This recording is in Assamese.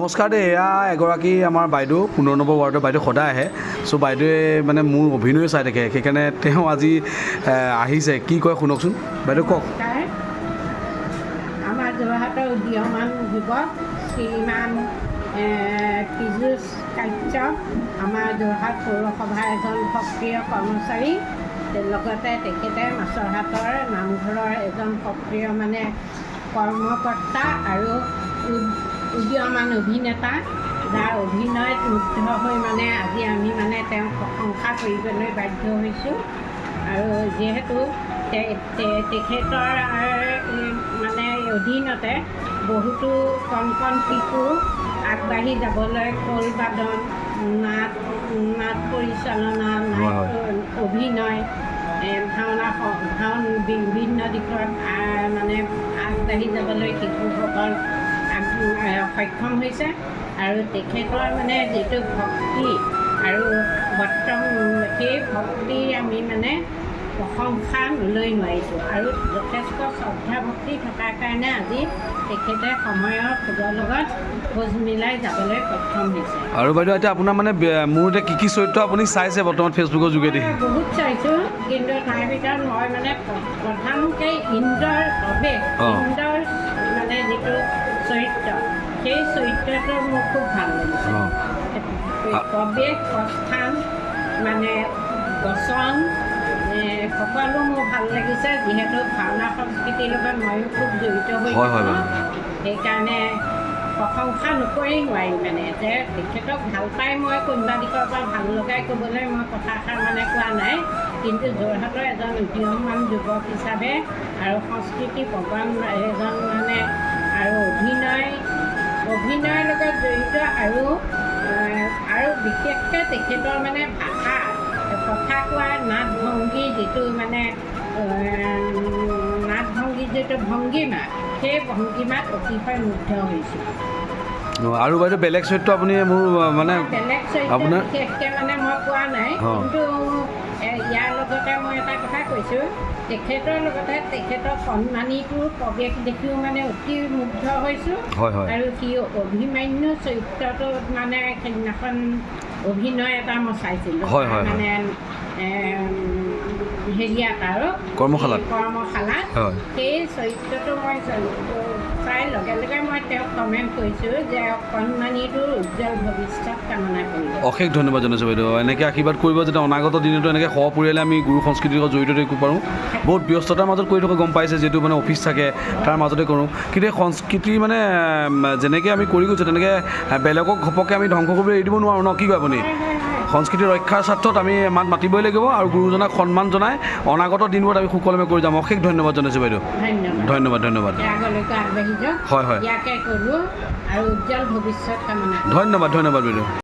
নমস্কাৰ দেই এয়া এগৰাকী আমাৰ বাইদেউ পোন্ধৰ নম্বৰ ৱাৰ্ডৰ বাইদেউ সদায় আহে। চ' বাইদেৱে মানে মোৰ অভিনয় চাই থাকে সেইকাৰণে তেওঁ আজি আহিছে। কি কয় শুনকচোন। বাইদেউ কওক। পীযুষ আমাৰ যোৰহাট পৌৰসভাৰ এজন সক্ৰিয় কৰ্মচাৰী লগতে তেখেতে মাছৰহাটৰ নামঘৰৰ এজন সক্ৰিয় মানে কৰ্মকৰ্তা আৰু উদীয়মান অভিনেতা যাৰ অভিনয়ত মুগ্ধ হৈ মানে আজি আমি মানে তেওঁক প্ৰশংসা কৰিবলৈ বাধ্য হৈছোঁ আৰু যিহেতু তেখেতৰ মানে অধীনতে বহুতো কণ কণ শিশু আগবাঢ়ি যাবলৈ খোল বাদন নাট নাট পৰিচালনা। নাট অভিনয় ভাওনা ভাওন বিভিন্ন দিশত মানে আগবাঢ়ি যাবলৈ শিশুসকল সক্ষম হৈছে। আৰু তেখেতৰ মানে যিটো ভক্তি আৰু বৰ্তমান সেই ভক্তি আমি মানে প্ৰশংসা লৈ নোৱাৰিছোঁ। আৰু যথেষ্ট শ্ৰদ্ধা ভক্তি থকাৰ কাৰণে আজি তেখেতে সময়ৰ খোজৰ লগত খোজ মিলাই যাবলৈ সক্ষম হৈছে। আৰু বাইদেউ এতিয়া আপোনাৰ মানে মোৰ এতিয়া কি কি চৰিত্ৰ আপুনি চাইছে বৰ্তমান ফেচবুকৰ যোগেদি? বহুত চাইছোঁ কিন্তু তাৰ ভিতৰত মই মানে প্ৰ- প্ৰধানকৈ ইন্দ্ৰৰ প্ৰৱেশ। ইন্দ্ৰৰ চৰিত্ৰটো মোৰ খুব ভাল লাগিছে। প্ৰৱেশ প্ৰস্থান মানে বচন এ, সকলো মোৰ ভাল লাগিছে যিহেতু ভাওনা সংস্কৃতিৰ লগত ময়ো খুব জড়িত হৈ। সেইকাৰণে প্ৰশংসা নকৰি নোৱাৰি মানে যে তেখেতক ভাল পাই মই কোনোবা দিশৰ পৰা ভাল লগাই ক'বলৈ মই কথাষাৰ মানে কোৱা নাই কিন্তু যোৰহাটৰ এজন উদীয়মান যুৱক হিচাপে আৰু সংস্কৃতি প্ৰগ্ৰাম এজন মানে জড়িত আৰু আৰু বিশেষকৈ তেখেতৰ মানে ভাষা কথা কোৱাৰ নাট ভংগী যিটো মানে নাট ভংগীৰ যিটো ভংগীমা সেই ভংগীমাত অতিশয় মুগ্ধ হৈছোঁ অঁ, আৰু বাইদেউ বেলেগ চৰিত্ৰ আপুনি মোৰ মানে আপোনাৰ- মই নাই। কিন্তু ইয়াৰ লগতে মই এটা কথা কৈছোঁ তেখেতৰ লগতে তেখেতৰ সন্মানীটোৰ প্ৰৱেশ দেখিও মানে অতি মুগ্ধ হৈছোঁ আৰু সি অভিমান্যু চৰিত্ৰটোত মানে সেইদিনাখন অভিনয় এটা মই চাইছিলোঁ। মানে হেৰিয়াত আৰু কৰ্মশালাত। কৰ্মশালাত সেই চৰিত্ৰটো মই চ- লগে লগে মই তেওঁক কমেণ্ট কৰিছোঁ যে কণমানিটোৰ উজ্জ্বল ভৱিষ্যত কামনা কৰিলোঁ। অশেষ ধন্যবাদ জনাইছোঁ বাইদেউ এনেকৈ আশীৰ্বাদ কৰিব যাতে অনাগত দিনতো এনেকৈ সপৰিয়ালে আমি গুৰু সংস্কৃতিৰ লগত জড়িত থাকিব পাৰোঁ। বহুত ব্যস্ততাৰ মাজত কৰি থকা গম পাইছে যিহেতু মানে অফিচ থাকে, তাৰ মাজতে কৰোঁ। কিন্তু এই সংস্কৃতি মানে যেনেকৈ আমি কৰি গৈছোঁ, তেনেকৈ বেলেগক ঘপককৈ আমি ধ্বংস কৰিবলৈ এৰি দিব নোৱাৰোঁ ন? কি কয় আপুনি? সংস্কৃতি ৰক্ষাৰ স্বাৰ্থত আমি মাত মাতিবই লাগিব আৰু গুৰুজনাক সন্মান জনাই অনাগত দিনবোৰত আমি সুকলমে কৰি যাম। অশেষ ধন্যবাদ জনাইছোঁ বাইদেউ। ধন্যবাদ। ধন্যবাদ হয় হয়। ধন্যবাদ ধন্যবাদ বাইদেউ।